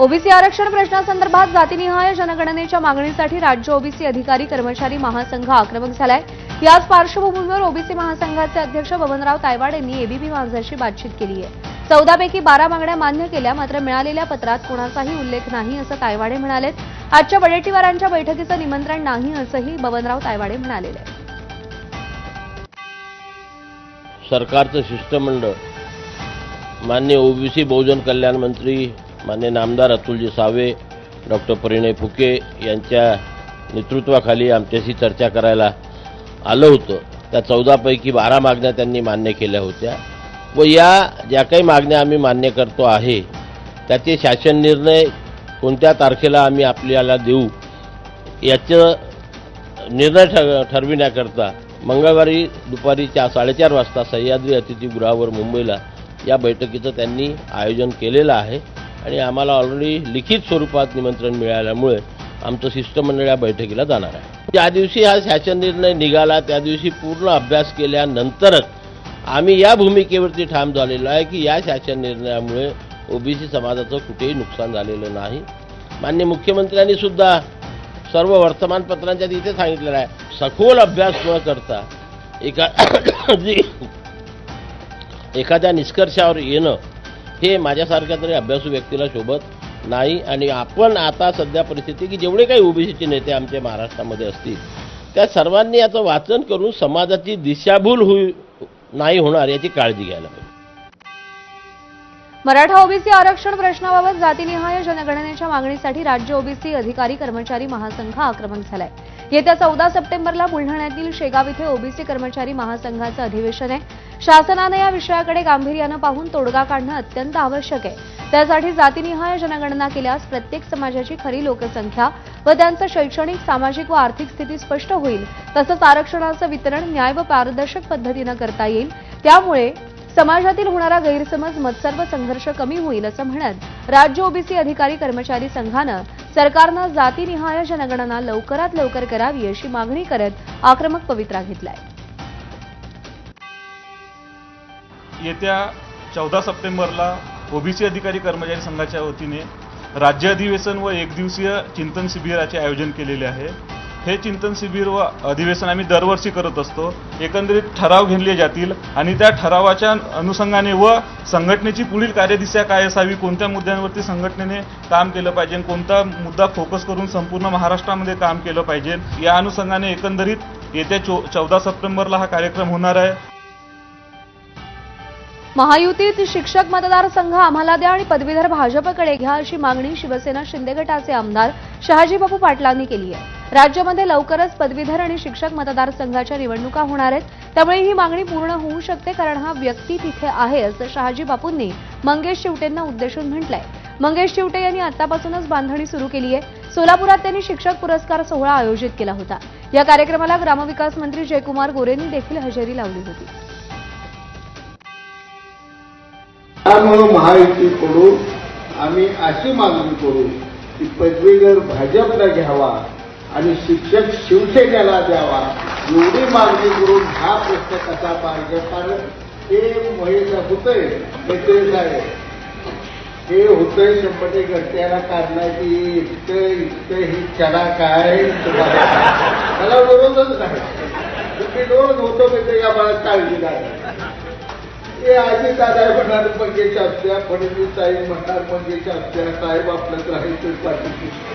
OBC आरक्षण प्रश्नासंदर्भात जातीनिहाय जनगणनेच्या मागणीसाठी राज्य ओबीसी अधिकारी कर्मचारी महासंघ आक्रमक झालाय. याच पार्श्वभूमीवर ओबीसी महासंघाचे अध्यक्ष बबनराव तायवाड यांनी एबीपी माझाशी बातचीत केली आहे. चौदापैकी बारा मागण्या मान्य केल्या मात्र मिळालेल्या पत्रात कोणाचाही उल्लेख नाही असं तायवाडे म्हणालेत. आजच्या वडेट्टीवारांच्या बैठकीचं निमंत्रण नाही असंही बबनराव तायवाडे म्हणाले सरकारचं शिष्टमंडळ मान्य ओबीसी बहुजन कल्याण मंत्री मान्य नामदार अतुलजी सावे डॉक्टर परिणय फुके यांच्या नेतृत्वाखाली आमच्याशी चर्चा करायला आलं होतं. त्या चौदापैकी बारा मागण्या त्यांनी मान्य केल्या होत्या. व या ज्या काही मागण्या आम्ही मान्य करतो आहे त्याचे शासन निर्णय कोणत्या तारखेला आम्ही आपल्याला देऊ याचं निर्णय ठर ठरविण्याकरता मंगळवारी दुपारी चार साडेचार वाजता सह्याद्री अतिथीगृहावर मुंबईला या बैठकीचं त्यांनी आयोजन केलेलं आहे. आणि आम्हाला ऑलरेडी लिखित स्वरूपात निमंत्रण मिळाल्यामुळे आमचं शिष्टमंडळ या बैठकीला जाणार आहे. ज्या दिवशी हा शासन निर्णय निघाला त्या दिवशी पूर्ण अभ्यास केल्यानंतरच आम्ही या भूमिकेवरती ठाम झालेलो आहे की या शासन निर्णयामुळे ओबीसी समाजाचं कुठेही नुकसान झालेलं नाही. मान्य मुख्यमंत्र्यांनी सुद्धा सर्व वर्तमानपत्रांच्या तिथे सांगितलेलं आहे सखोल अभ्यास न करता एका जी एखाद्या निष्कर्षावर येणं हे माझ्यासारख्या तरी अभ्यासू व्यक्तीला शोभत नाही. आणि आपण आता सध्या परिस्थिती की जेवढे काही ओबीसीचे नेते आमच्या महाराष्ट्रामध्ये असतील त्या सर्वांनी याचं वाचन करून समाजाची दिशाभूल होई नाही होणार याची काळजी घ्यायला पाहिजे. मराठा ओबीसी आरक्षण प्रश्नाबाबत जातीनिहाय जनगणनेच्या मागणीसाठी राज्य ओबीसी अधिकारी कर्मचारी महासंघ आक्रमक झालाय. येत्या चौदा सप्टेंबरला बुलढाण्यातील शेगाव इथे ओबीसी कर्मचारी महासंघाचं अधिवेशन आहे. शासनानं या विषयाकडे गांभीर्यानं पाहून तोडगा काढणं अत्यंत आवश्यक आहे. त्यासाठी जातीनिहाय जनगणना केल्यास प्रत्येक समाजाची खरी लोकसंख्या व त्यांचं शैक्षणिक सामाजिक व आर्थिक स्थिती स्पष्ट होईल. तसंच आरक्षणाचं वितरण न्याय व पारदर्शक पद्धतीनं करता येईल. त्यामुळे समाजातील होणारा गैरसमज मत्सर्व संघर्ष कमी होईल असं म्हणत राज्य ओबीसी अधिकारी कर्मचारी संघानं सरकारनं जातीनिहाय जनगणना लवकरात लवकर करावी अशी मागणी करत आक्रमक पवित्रा घेतलाय. येत्या चौदा सप्टेंबरला ओबीसी अधिकारी कर्मचारी संघाच्या वतीने राज्य अधिवेशन व एकदिवसीय चिंतन शिबिराचे आयोजन केलेले आहे. हे चिंतन शिबिर व अधिवेशन आम्ही दरवर्षी करत असतो. एकंदरीत ठराव घेतले जातील आणि त्या ठरावाच्या अनुषंगाने व संघटनेची पुढील कार्यदिशा काय असावी कोणत्या मुद्द्यांवरती संघटनेने काम केलं पाहिजे कोणता मुद्दा फोकस करून संपूर्ण महाराष्ट्रामध्ये काम केलं पाहिजे या अनुषंगाने एकंदरीत येत्या चो चौदा सप्टेंबरला हा कार्यक्रम होणार आहे. महायुतीत शिक्षक मतदारसंघ आम्हाला द्या आणि पदवीधर भाजपकडे घ्या अशी मागणी शिवसेना शिंदे गटाचे आमदार शहाजीबापू पाटलांनी केली आहे. राज्यामध्ये लवकरच पदवीधर आणि शिक्षक मतदारसंघाच्या निवडणुका होणार आहेत. त्यामुळे ही मागणी पूर्ण होऊ शकते कारण हा व्यक्ती तिथे आहे असं शहाजी बापूंनी मंगेश शिवटेंना उद्देशून म्हटलंय. मंगेश शिवटे यांनी आतापासूनच बांधणी सुरू केली आहे. सोलापुरात त्यांनी शिक्षक पुरस्कार सोहळा आयोजित केला होता. या कार्यक्रमाला ग्रामविकास मंत्री जयकुमार गोरेंनी देखील हजेरी लावली होती. त्यामुळं महायुतीकडून आम्ही अशी मागणी करू की पदवीधर भाजपला घ्यावा. आणि शिक्षक शिवसेनेला द्यावा. एवढी मागणी करून हा प्रश्न कसा पाहिजे कारण हे महेश होतंय मैत्री आहे हे होतंय शंभर घरट्याला काढण्याची इतकं इतकं ही चला काय मला विरोधच नाही. तुम्ही विरोध होतो ते या मला काळजी काय हे आजी दादा म्हणणार पंगेच्या असत्या फडणवीस साहेब म्हणणार पंगेच्या असत्या साहेब आपल्यात राहायचं पाठीशी.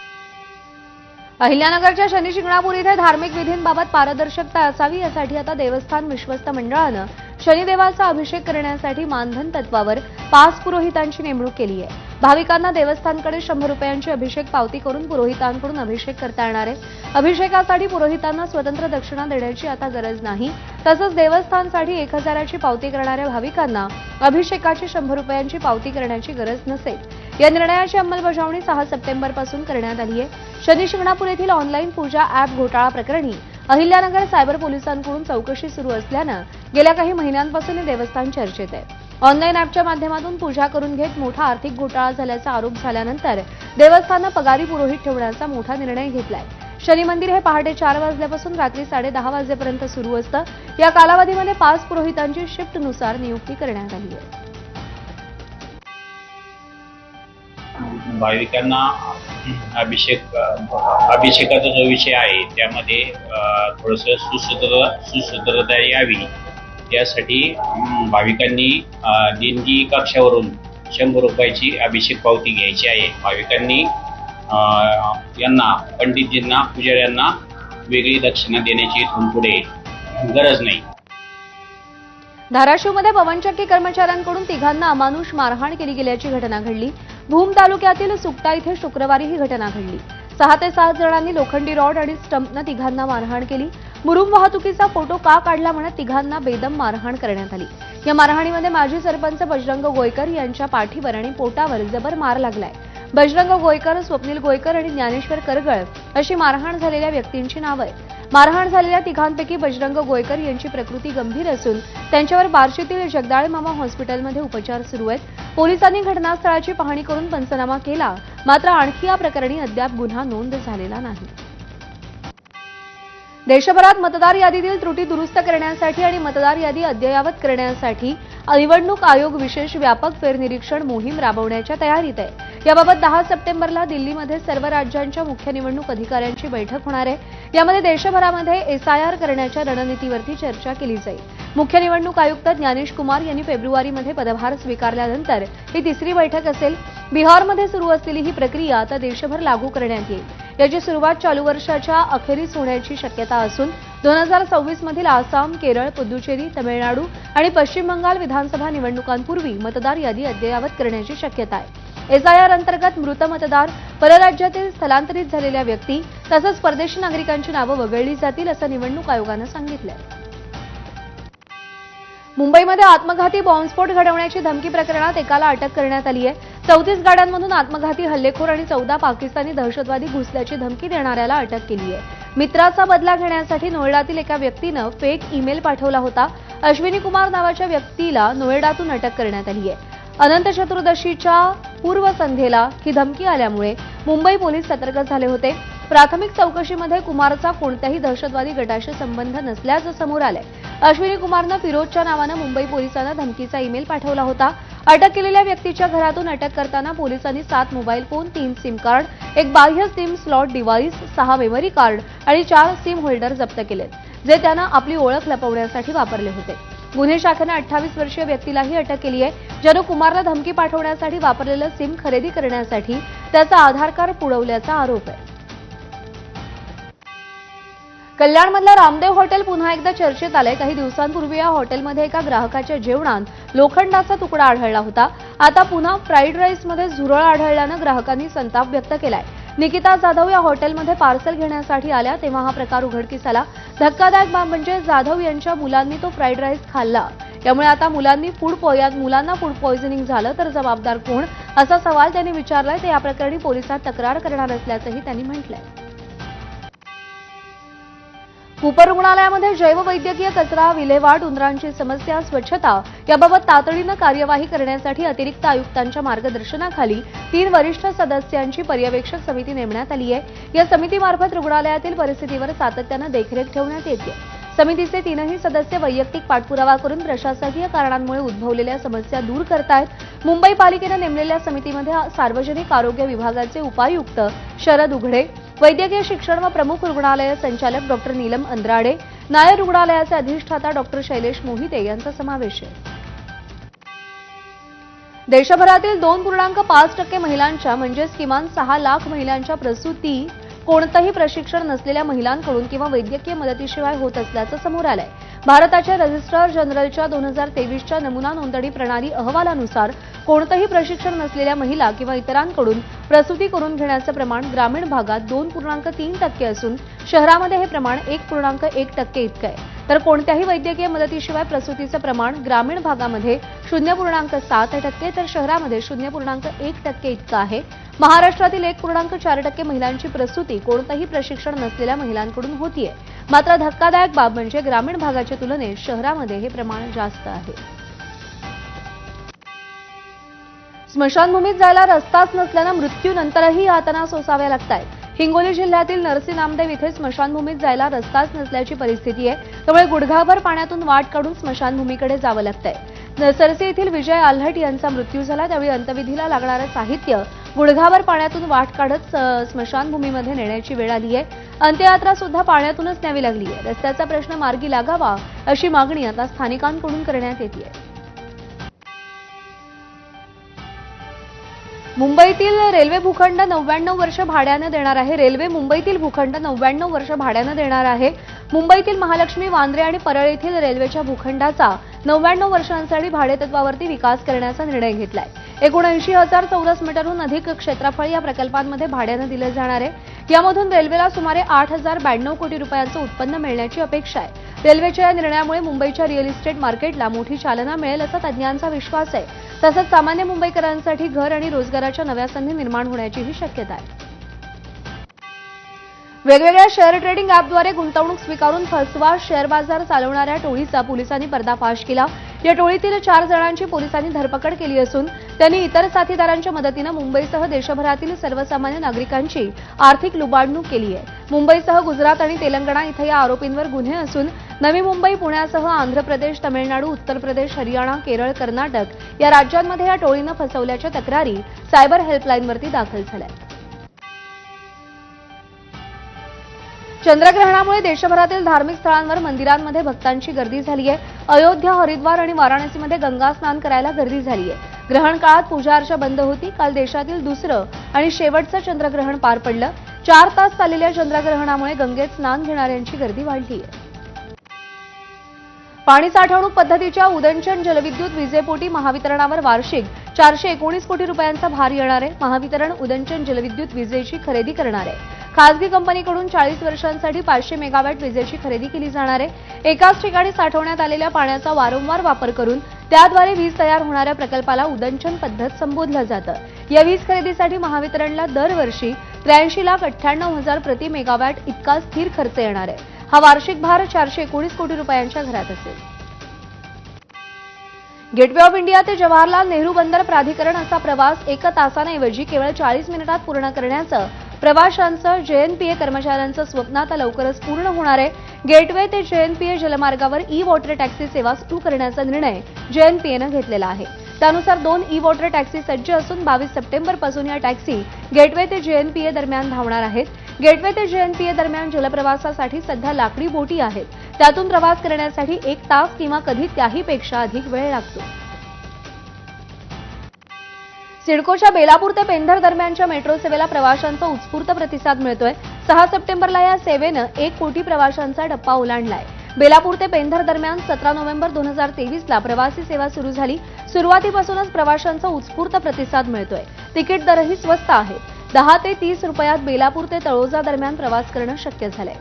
अहिल्यानगरच्या शनिशिंगणापूर इथे धार्मिक विधींबाबत पारदर्शकता असावी यासाठी आता देवस्थान विश्वस्त मंडळानं शनिदेवाचा अभिषेक करण्यासाठी मानधन तत्वावर पाच पुरोहितांची नेमणूक केली आहे. भाविकांना देवस्थानकडे शंभर रुपयांची अभिषेक पावती करून पुरोहितांकडून अभिषेक करता येणार आहे. अभिषेकासाठी पुरोहितांना स्वतंत्र दक्षिणा देण्याची आता गरज नाही. तसंच देवस्थानसाठी एक हजाराची पावती करणाऱ्या भाविकांना अभिषेकाची शंभर रुपयांची पावती करण्याची गरज नसेल. या निर्णयाची अंमलबजावणी सहा सप्टेंबरपासून करण्यात आली आहे. शनी शिंगणापूर येथील ऑनलाईन पूजा अॅप घोटाळा प्रकरणी अहिल्यानगर सायबर पोलिसांकडून चौकशी सुरू असल्यानं गेल्या काही महिन्यांपासून हे देवस्थान चर्चेत आहे. ऑनलाईन अॅपच्या माध्यमातून पूजा करून घेत मोठा आर्थिक घोटाळा झाल्याचा आरोप झाल्यानंतर देवस्थानं पगारी पुरोहित ठेवण्याचा मोठा निर्णय घेतलाय. शनी मंदिर हे पहाटे चार वाजल्यापासून रात्री साडे दहा वाजेपर्यंत सुरू असतं. या कालावधीमध्ये पाच पुरोहितांची शिफ्टनुसार नियुक्ती करण्यात आली आहे. भाविकांना अभिषेक अभिषेकाचा जो विषय आहे त्यामध्ये थोडंसं सुसूत्र सुसूत्रता यावी. त्यासाठी भाविकांनी देणगी कक्षावरून शंभर रुपयाची अभिषेक पावती घ्यायची आहे. भाविकांनी यांना पंडितजींना पुजाऱ्यांना वेगळी दक्षिणा देण्याची इथून पुढे गरज नाही. धाराशिवमध्ये पवनचक्की कर्मचाऱ्यांकडून तिघांना अमानुष मारहाण केली गेल्याची घटना घडली. भूम तालुक्यातील सुकटा इथे शुक्रवारी ही घटना घडली. सहा ते सात जणांनी लोखंडी रॉड आणि स्टंपनं तिघांना मारहाण केली. मुरुम वाहतुकीचा फोटो का काढला म्हणत तिघांना बेदम मारहाण करण्यात आली. या मारहाणीमध्ये माजी सरपंच बजरंग गोयकर यांच्या पाठीवर आणि पोटावर जबर मार लागलाय. बजरंग गोयकर स्वप्नील गोयकर आणि ज्ञानेश्वर करगळ अशी मारहाण झालेल्या व्यक्तींची नावं आहेत. मारहाण झालेल्या तिघांपैकी बजरंग गोयकर यांची प्रकृती गंभीर असून त्यांच्यावर बार्शीतील जगदाळे मामा हॉस्पिटलमध्ये उपचार सुरू आहेत. पोलिसांनी घटनास्थळाची पाहणी करून पंचनामा केला. मात्र आणखी या प्रकरणी अद्याप गुन्हा नोंद झालेला नाही. देशभरात मतदार यादीतील त्रुटी दुरुस्त करण्यासाठी आणि मतदार यादी अद्ययावत करण्यासाठी निवडणूक आयोग विशेष व्यापक फेरनिरीक्षण मोहीम राबवण्याच्या तयारीत आहे. याबाबत दहा सप्टेंबरला दिल्लीमध्ये सर्व राज्यांच्या मुख्य निवडणूक अधिकाऱ्यांची बैठक होणार आहे. यामध्ये देशभरामध्ये एसआयआर करण्याच्या रणनीतीवरती चर्चा केली जाईल. मुख्य निवडणूक आयुक्त ज्ञानेश कुमार यांनी फेब्रुवारीमध्ये पदभार स्वीकारल्यानंतर ही तिसरी बैठक असेल. बिहारमध्ये सुरू असलेली ही प्रक्रिया आता देशभर लागू करण्यात येईल. याची सुरुवात चालू वर्षाच्या अखेरीस होण्याची शक्यता असून दोन हजार सव्वीस मधील आसाम केरळ पुदुचेरी तमिळनाडू आणि पश्चिम बंगाल विधानसभा निवडणुकांपूर्वी मतदार यादी अद्ययावत करण्याची शक्यता आहे. एसआयआर अंतर्गत मृत मतदार परराज्यातील स्थलांतरित झालेल्या व्यक्ती तसंच परदेशी नागरिकांची नावं वगळली जातील असं निवडणूक आयोगानं सांगितलंय. मुंबईमध्ये आत्मघाती बॉम्बस्फोट घडवण्याची धमकी प्रकरणात एकाला अटक करण्यात आली आहे चौतीस गाड्यांमधून आत्मघाती हल्लेखोर आणि चौदा पाकिस्तानी दहशतवादी घुसल्याची धमकी देणाऱ्याला अटक केली आहे. मित्राचा बदला घेण्यासाठी नोएडातील एका व्यक्तीनं फेक ईमेल पाठवला होता. अश्विनी कुमार नावाच्या व्यक्तीला नोएडातून अटक करण्यात आली आहे. अनंत चतुर्दशीच्या पूर्वसंध्येला ही धमकी आल्यामुळे मुंबई पोलीस सतर्क झाले होते. प्राथमिक चौकशीमध्ये कुमारचा कोणत्याही दहशतवादी गटाशी संबंध नसल्याचं समोर आलंय. अश्विनी कुमारनं फिरोजच्या नावानं मुंबई पोलिसांना धमकीचा ईमेल पाठवला होता. अटक केलेल्या व्यक्तीच्या घरातून अटक करताना पोलिसांनी सात मोबाईल फोन तीन सिम कार्ड एक बाह्य सिम स्लॉट डिव्हाइस सहा मेमरी कार्ड आणि चार सिम होल्डर जप्त केलेत जे त्यानं आपली ओळख लपवण्यासाठी वापरले होते. गुन्हे शाखेनं अठ्ठावीस वर्षीय व्यक्तीलाही अटक केली आहे ज्यानं कुमारला धमकी पाठवण्यासाठी वापरलेलं सिम खरेदी करण्यासाठी त्याचा आधार कार्ड पुरवल्याचा आरोप आहे. कल्याणमधलं रामदेव हॉटेल पुन्हा एकदा चर्चेत आलंय. काही दिवसांपूर्वी या हॉटेलमध्ये एका ग्राहकाच्या जेवणात लोखंडाचा तुकडा आढळला होता. आता पुन्हा फ्राईड राईसमध्ये झुरळ आढळल्यानं ग्राहकांनी संताप व्यक्त केलाय. निकिता जाधव या हॉटेलमध्ये पार्सल घेण्यासाठी आल्या तेव्हा हा प्रकार उघडकीस आला. धक्कादायक बाब म्हणजे जाधव यांच्या मुलांनी तो फ्राईड राईस खाल्ला. त्यामुळे आता मुलांनी फूड पॉय मुलांना फूड पॉयझनिंग झालं तर जबाबदार कोण? असा सवाल त्यांनी विचारलाय. ते या प्रकरणी पोलिसात तक्रार करणार असल्याचंही त्यांनी म्हटलंय. उपरुग्णालयामध्ये जैववैद्यकीय कचरा विल्हेवाट उंदरांची समस्या स्वच्छता याबाबत तातडीनं कार्यवाही करण्यासाठी अतिरिक्त आयुक्तांच्या मार्गदर्शनाखाली तीन वरिष्ठ सदस्यांची पर्यवेक्षक समिती नेमण्यात आली आहे. या समितीमार्फत रुग्णालयातील परिस्थितीवर सातत्यानं देखरेख ठेवण्यात येते समितीचे तीनही सदस्य वैयक्तिक पाठपुरावा करून प्रशासकीय कारणांमुळे उद्भवलेल्या समस्या दूर करतायत मुंबई पालिकेनं नेमलेल्या समितीमध्ये सार्वजनिक आरोग्य विभागाचे उपायुक्त शरद उघडे वैद्यकीय शिक्षण व प्रमुख रुग्णालय संचालक डॉक्टर नीलम अंद्राडे नायर रुग्णालयाचे अधिष्ठाता डॉक्टर शैलेश मोहिते यांचा समावेश आहे. देशभरातील दोन पूर्णांक पाच टक्के महिलांच्या म्हणजेच किमान सहा लाख महिलांच्या प्रसूती कोणतंही प्रशिक्षण नसलेल्या महिलांकडून किंवा वैद्यकीय मदतीशिवाय होत असल्याचं समोर आलंय. भारताच्या रजिस्ट्रार जनरलच्या दोन हजार तेवीसच्या नमुना नोंदणी प्रणाली अहवालानुसार कोणतंही प्रशिक्षण नसलेल्या महिला किंवा इतरांकडून प्रसूती करून घेण्याचं प्रमाण ग्रामीण भागात दोन पूर्णांक तीन टक्के असून शहरामध्ये हे प्रमाण एक पूर्णांक एक टक्के इतकं आहे. तर कोणत्याही वैद्यकीय मदतीशिवाय प्रसूतीचं प्रमाण ग्रामीण भागामध्ये शून्य पूर्णांक सात टक्के तर शहरामध्ये शून्य पूर्णांक एक टक्के इतकं आहे. महाराष्ट्रातील एक पूर्णांक चार टक्के महिलांची प्रसूती कोणतंही प्रशिक्षण नसलेल्या महिलांकडून होतीये. मात्र धक्कादायक बाब म्हणजे ग्रामीण भागाच्या तुलनेत शहरामध्ये हे प्रमाण जास्त आहे. स्मशानभूमीत जायला रस्ताच नसल्यानं मृत्यूनंतरही यातना सोसाव्या लागतायत. हिंगोली जिल्ह्यातील नरसी नामदेव इथे स्मशानभूमीत जायला रस्ताच नसल्याची परिस्थिती आहे. त्यामुळे गुडघाभर पाण्यातून वाट काढून स्मशानभूमीकडे जावं लागतंय. सरसी येथील विजय आल्हट यांचा मृत्यू झाला. त्यावेळी अंतविधीला लागणारं साहित्य गुडघाभर पाण्यातून वाट काढत स्मशानभूमीमध्ये नेण्याची वेळ आली आहे अंत्ययात्रा सुद्धा पाण्यातूनच न्यावी लागली आहे रस्त्याचा प्रश्न मार्गी लागावा अशी मागणी आता स्थानिकांकडून करण्यात येते मुंबईतील रेल्वे भूखंड नव्याण्णव वर्ष भाड्यानं देणार आहे. रेल्वे मुंबईतील भूखंड नव्याण्णव वर्ष भाड्यानं देणार आहे. मुंबईतील महालक्ष्मी वांद्रे आणि परळ येथील रेल्वेच्या भूखंडाचा नव्याण्णव वर्षांसाठी भाडेतत्वावरती विकास करण्याचा निर्णय घेतलाय. एकोणऐंशी हजार चौरस मीटरहून अधिक क्षेत्रफळ या प्रकल्पांमध्ये भाड्यानं दिलं जाणार आहे. यामधून रेल्वेला सुमारे आठ हजार ब्याण्णव कोटी रुपयांचं उत्पन्न मिळण्याची अपेक्षा आहे. रेल्वेच्या या निर्णयामुळे मुंबईच्या रिअल इस्टेट मार्केटला मोठी चालना मिळेल असा तज्ज्ञांचा विश्वास आहे. तसंच सामान्य मुंबईकरांसाठी घर आणि रोजगाराच्या नव्या संधी निर्माण होण्याचीही शक्यता आहे. वेगवेगळ्या शेअर ट्रेडिंग ॲपद्वारे गुंतवणूक स्वीकारून फसवा शेअर बाजार चालवणाऱ्या टोळीचा पोलिसांनी पर्दाफाश केला. या टोळीतील चार जणांची पोलिसांनी धरपकड केली असून त्यांनी इतर साथीदारांच्या मदतीनं मुंबईसह देशभरातील सर्वसामान्य नागरिकांची आर्थिक लुबाडणूक केली आहे. मुंबईसह गुजरात आणि तेलंगणा इथं या आरोपींवर गुन्हे असून नवी मुंबई पुण्यासह आंध्र प्रदेश तमिळनाडू उत्तर प्रदेश हरियाणा केरळ कर्नाटक या राज्यांमध्ये या टोळीनं फसवल्याच्या तक्रारी सायबर हेल्पलाईनवरती दाखल झाल्या चंद्रग्रहणामुळे देशभरातील धार्मिक स्थळांवर मंदिरांमध्ये भक्तांची गर्दी झाली आहे अयोध्या हरिद्वार आणि वाराणसीमध्ये गंगा स्नान करायला गर्दी झाली आहे ग्रहण काळात पूजा अर्चा बंद होती. काल देशातील दुसरं आणि शेवटचं चंद्रग्रहण पार पडलं. चार तास चाललेल्या चंद्रग्रहणामुळे गंगेत स्नान घेणाऱ्यांची गर्दी वाढली आहे पाणी साठवणूक पद्धतीच्या उदंचन जलविद्युत विजेपोटी महावितरणावर वार्षिक चारशे एकोणीस कोटी रुपयांचा भार येणार आहे. महावितरण उदंचन जलविद्युत विजेची खरेदी करणार आहे. खासगी कंपनीकडून चाळीस वर्षांसाठी पाचशे मेगावॅट विजेची खरेदी केली जाणार आहे. एकाच ठिकाणी साठवण्यात आलेल्या पाण्याचा वारंवार वापर करून त्याद्वारे वीज तयार होणाऱ्या प्रकल्पाला उदंचन पद्धत संबोधलं जातं. या वीज खरेदीसाठी महावितरणला दरवर्षी त्र्याऐंशी लाख अठ्ठ्याण्णव हजार प्रति मेगावॅट इतका स्थिर खर्च येणार आहे. हा वार्षिक भार चारशे एकोणीस कोटी रुपयांच्या घरात असेल. गेटवे ऑफ इंडिया ते जवाहरलाल नेहरू बंदर प्राधिकरण असा प्रवास एक तासांऐवजी केवळ चाळीस मिनिटात पूर्ण करण्याचं प्रवाशांचं जेएनपीए कर्मचाऱ्यांचं स्वप्न आता लवकरच पूर्ण होणार आहे. गेटवे ते जेएनपीए जलमार्गावर ई वॉटर टॅक्सी सेवा सुरू करण्याचा निर्णय जेएनपीएनं घेतलेला आहे. त्यानुसार दोन ई वॉटर टॅक्सी सज्ज असून बावीस सप्टेंबरपासून या टॅक्सी गेटवे ते जेएनपीए दरम्यान धावणार आहेत. गेटवे ते जेएनपीए दरम्यान जलप्रवासासाठी सध्या लाकडी बोटी आहेत. त्यातून प्रवास करण्यासाठी एक तास किंवा कधी त्याहीपेक्षा अधिक वेळ लागतो. सिडकोच्या बेलापूर ते पेंधर दरम्यानच्या मेट्रो सेवेला प्रवाशांचा उत्स्फूर्त प्रतिसाद मिळतोय. सहा सप्टेंबरला या सेवेनं एक कोटी प्रवाशांचा टप्पा ओलांडलाय. बेलापूर ते पेंधर दरम्यान सतरा नोव्हेंबर दोन हजार तेवीसला प्रवासी सेवा सुरू झाली. सुरुवातीपासूनच प्रवाशांचा उत्स्फूर्त प्रतिसाद मिळतोय. तिकीट दरही स्वस्त आहेत दहा ते तीस रुपयात बेलापूर ते तळोजा दरम्यान प्रवास करणं शक्य झालंय.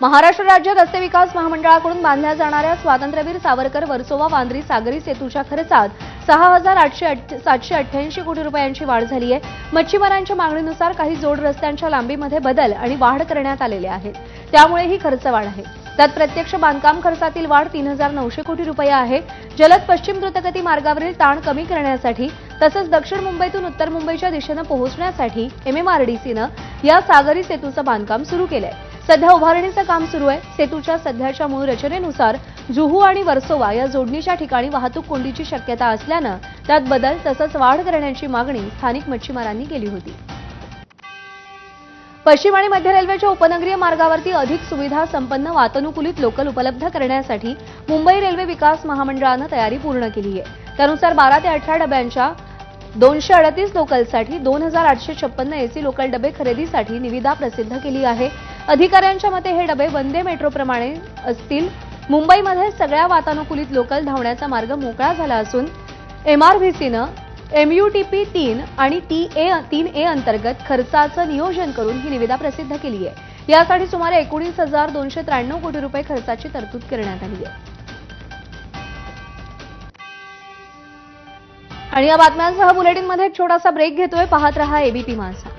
महाराष्ट्र राज्य रस्ते विकास महामंडळाकडून बांधल्या जाणाऱ्या स्वातंत्र्यवीर सावरकर वर्सोवा वांद्री सागरी सेतूच्या खर्चात सहा हजार आठशे सातशे अठ्ठ्याऐंशी कोटी रुपयांची वाढ झाली आहे. मच्छीमारांच्या मागणीनुसार काही जोड रस्त्यांच्या लांबीमध्ये बदल आणि वाढ करण्यात आलेले आहेत. त्यामुळे ही खर्च वाढ आहे. त्यात प्रत्यक्ष बांधकाम खर्चातील वाढ तीन हजार नऊशे कोटी रुपये आहे. जलद पश्चिम द्रुतगती मार्गावरील ताण कमी करण्यासाठी तसंच दक्षिण मुंबईतून उत्तर मुंबईच्या दिशेनं पोहोचण्यासाठी एमएमआरडीसीनं या सागरी सेतूचं बांधकाम सुरू केलंय. सध्या उभारणीचं काम सुरू आहे. सेतूच्या सध्याच्या मूळ रचनेनुसार जुहू आणि वर्सोवा या जोडणीच्या ठिकाणी वाहतूक कोंडीची शक्यता असल्यानं त्यात बदल तसंच वाढ करण्याची मागणी स्थानिक मच्छीमारांनी केली होती. पश्चिम आणि मध्य रेल्वेच्या उपनगरीय मार्गावरती अधिक सुविधा संपन्न वातानुकूलित लोकल उपलब्ध करण्यासाठी मुंबई रेल्वे विकास महामंडळानं तयारी पूर्ण केली आहे. त्यानुसार बारा ते अठरा डब्यांच्या दोनशे अडतीस लोकलसाठी दोन हजार आठशे छप्पन्न एसी लोकल डबे खरेदीसाठी निविदा प्रसिद्ध केली आहे. अधिकाऱ्यांच्या मते हे डबे वंदे मेट्रोप्रमाणे असतील. मुंबईमध्ये सगळ्या वातानुकूलित लोकल धावण्याचा मार्ग मोकळा झाला असून एमआरव्हीसीनं एमयूटीपी तीन आणि टी ए तीन ए अंतर्गत खर्चाचं नियोजन करून ही निविदा प्रसिद्ध केली आहे. यासाठी सुमारे एकोणीस हजार दोनशे त्र्याण्णव कोटी रुपये खर्चाची तरतूद करण्यात आली आहे. आणि या बातम्यांसह बुलेटिनमध्ये एक छोटासा ब्रेक घेतोय. पाहत रहा एबीपी माझा